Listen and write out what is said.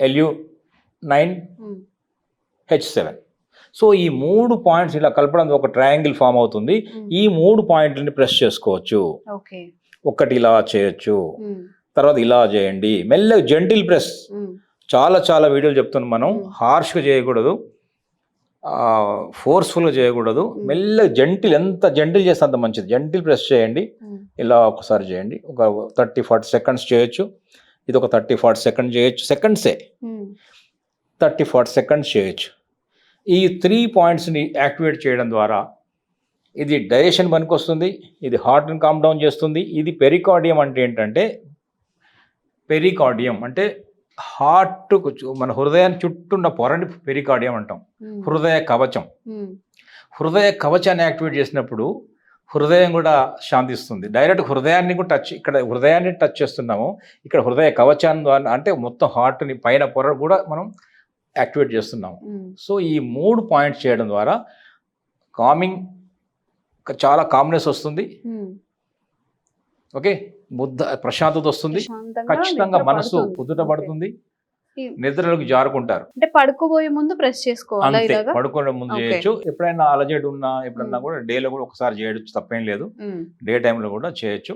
L U nine H seven so ఈ మూడు points ఇలా కలపడం ఒక ట్రయాంగిల్ ఫామ్ అవుతుంది. ఉమ్, ఈ మూడు పాయింట్లని ప్రెస్ చేసుకోవచ్చు. ఒకటి ఇలా చేయొచ్చు. ఉమ్, తర్వాత ఇలా చేయండి. మెల్లగా జెంటిల్ ప్రెస్ ఉమ్, చాలా చాలా వీడియోలు చెప్తున్నాం మనం. Hmm. హార్ష్గా చేయకూడదు. ఫోర్స్ఫుల్గా చేయకూడదు. Hmm. మెల్లగా జెంటిల్ ఎంత జెంటిల్ చేస్తే అంత మంచిది. జెంటిల్ ప్రెస్ చేయండి. ఇలా ఒకసారి చేయండి. ఒక థర్టీ ఫార్టీ సెకండ్స్ చేయొచ్చు. ఇది ఒక థర్టీ ఫార్టీ సెకండ్ చేయొచ్చు. సెకండ్సే. ఉమ్, థర్టీ ఫార్టీ సెకండ్స్ చేయొచ్చు. ఈ త్రీ పాయింట్స్ని యాక్టివేట్ చేయడం ద్వారా ఇది డైజెషన్ పనికొస్తుంది ఇది హార్ట్ని కామ్ డౌన్ చేస్తుంది. ఇది పెరికార్డియం అంటే ఏంటంటే పెరికార్డియం అంటే హార్ట్ మన హృదయాన్ని చుట్టూన్న పొరని పెరికార్డియం అంటాం. ఉమ్, హృదయ కవచం. ఉమ్, హృదయ కవచాన్ని యాక్టివేట్ చేసినప్పుడు హృదయం కూడా శాంతిస్తుంది. డైరెక్ట్ హృదయాన్ని కూడా టచ్ ఇక్కడ హృదయాన్ని టచ్ చేస్తున్నాము. ఇక్కడ హృదయ కవచాన్ని ద్వారా అంటే మొత్తం హార్ట్ని పైన పొర కూడా మనం యాక్టివేట్ చేస్తున్నాము. సో ఈ మూడు పాయింట్స్ చేయడం ద్వారా కామింగ్ చాలా కామ్నెస్ వస్తుంది. ఓకే బుద్ధ ప్రశాంతత వస్తుంది. ఖచ్చితంగా మనసు. కుదుట పడుతుంది. నిద్రలోకి జారుకుంటారు అంటే పడుకోబోయే ముందు ప్రెస్ చేసుకోవాలా పడుకోవడం ముందు. చేయొచ్చు ఎప్పుడైనా అలజడి ఉన్నా ఎప్పుడన్నా. కూడా డేలో కూడా ఒకసారి చేయొచ్చు తప్పేం లేదు. డే టైంలో కూడా చేయొచ్చు